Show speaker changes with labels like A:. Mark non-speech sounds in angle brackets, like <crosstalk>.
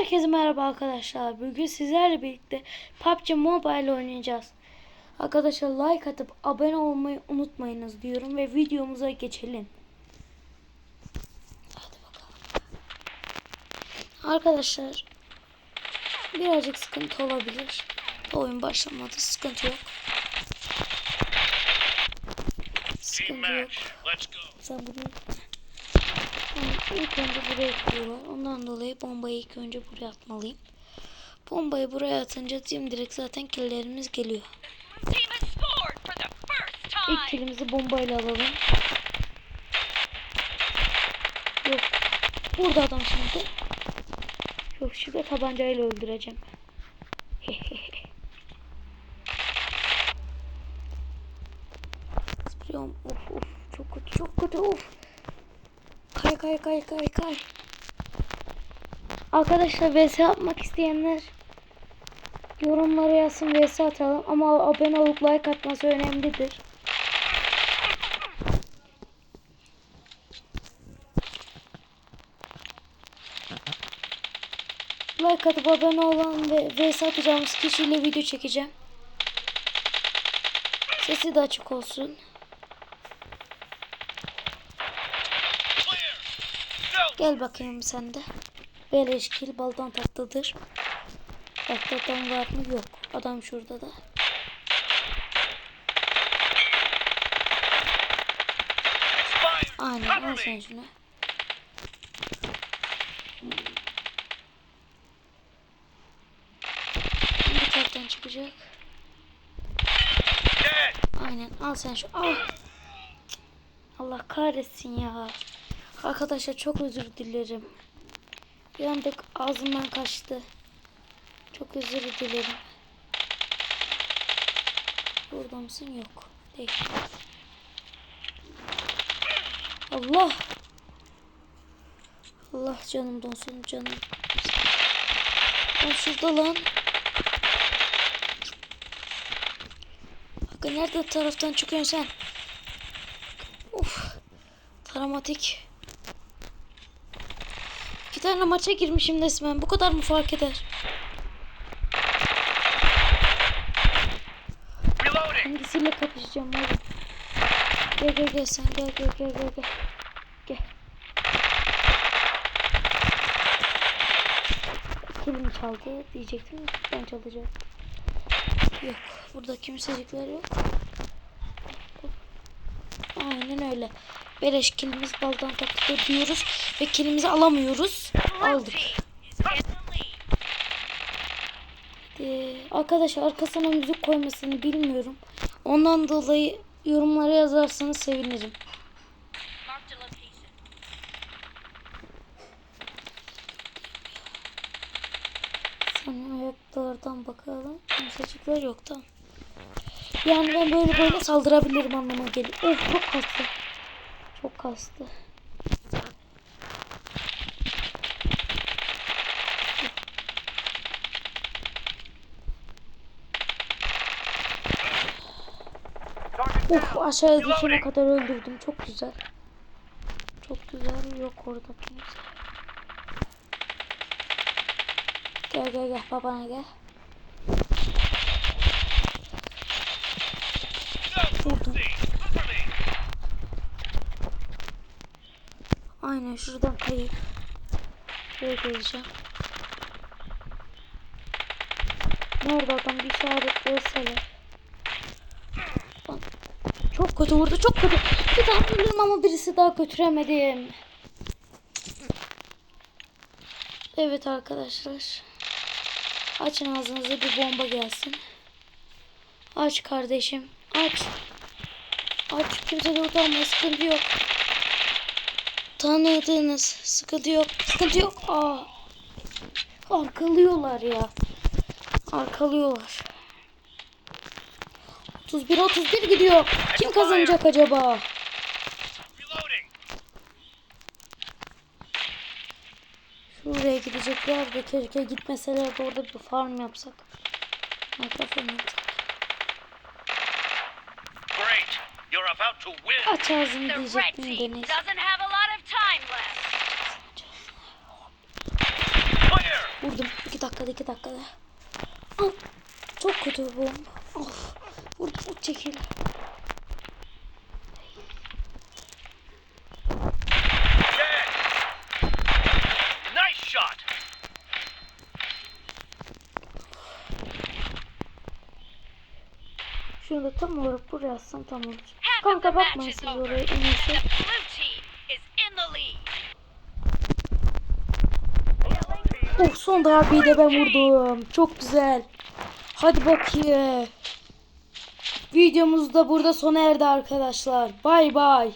A: Herkese merhaba arkadaşlar. Bugün sizlerle birlikte PUBG Mobile oynayacağız. Arkadaşlar like atıp abone olmayı unutmayınız diyorum ve videomuza geçelim. Hadi bakalım. Arkadaşlar birazcık sıkıntı olabilir. Oyun başlamadı. Sıkıntı yok. Sıkıntı yok.
B: match. Let's go.
A: Sen bunu Yani ilk önce buraya atıyorlar. Ondan dolayı bombayı ilk önce buraya atmalıyım. Bombayı buraya atınca direkt zaten killerimiz geliyor. İlk kilimizi bombayla alalım. Yok. Burada adam şimdi. Yok şimdi tabancayla öldüreceğim. Zıplıyorum. <laughs> Of of. Çok kötü çok kötü of. Kay kay kay kay kay. Arkadaşlar vs yapmak isteyenler yorumlara yazsın vs atalım ama abone olup like atması önemlidir. Like atıp abone olan ve vs atacağımız kişiyle video çekeceğim. Sesi de açık olsun. Gel bakayım sen de. Beleşkil baldan tatlıdır. Bak var mı? Yok. Adam şurada da. Aynen al sen şunu. Bir taraftan çıkacak. Aynen al sen şu al. Allah kahretsin ya. Arkadaşlar çok özür dilerim. Bir anda ağzımdan kaçtı. Çok özür dilerim. Burada mısın? Yok. Değil. Allah. Allah canım donsun canım. Lan şurada lan. Bakın nerede taraftan çıkıyorsun sen? Uf. Dramatik. İki tane maça girmişim resmen. Bu kadar mı fark eder?
B: Reloading.
A: Hangisiyle kapışacağım hadi. Gel gel gel sen gel gel gel gel gel. Gel. Kilim çaldı diyecektim. Ben çalacağım. Yok. Burada kimsecikler yok. Aynen öyle. Beleş kilimiz baldan takıldı diyoruz. Ve kilimizi alamıyoruz. Aldık. Ee, arkadaşlar arkasına müzik koymasını bilmiyorum. Ondan dolayı yorumlara yazarsanız sevinirim. Sana ayaklardan bakalım. Kimsecikler yok tamam. Yani ben böyle böyle saldırabilirim anlama geliyor. Of çok kastı. Çok kastı.
B: Down.
A: aşağıya düşene kadar öldürdüm. Çok güzel. Çok güzel. Yok orada kimse. Gel gel gel babana gel. Aynen şuradan kayıp. Şuraya geleceğim. Nerede adam bir işaretlesene. Lan, Çok kötü vurdu çok kötü. Bir daha vururum ama birisi daha götüremedim. Evet arkadaşlar. Açın ağzınıza bir bomba gelsin. Aç kardeşim. Aç. Aç. Kimse de utanma. Sıkıntı yok. Tanıdığınız. Sıkıntı yok. Sıkıntı yok. Aa. Arkalıyorlar ya. Arkalıyorlar. 31 31 gidiyor. Kim kazanacak acaba? Şuraya gidecekler de keşke gitmeseler de orada bir farm yapsak. Mikrofon yapsak. Aç ağzını diyecektim Deniz. Dakikada iki dakikada. Ah, çok kötü bu bomba. Of. Vur, vur çekil.
B: Dead. Nice shot.
A: Şunu da tam olarak buraya atsam tam
C: the
A: Kanka bakmayın siz oraya en iyisi. Oh son darbeyi de ben vurdum. Çok güzel. Hadi bakayım. Videomuz da burada sona erdi arkadaşlar. Bay bay.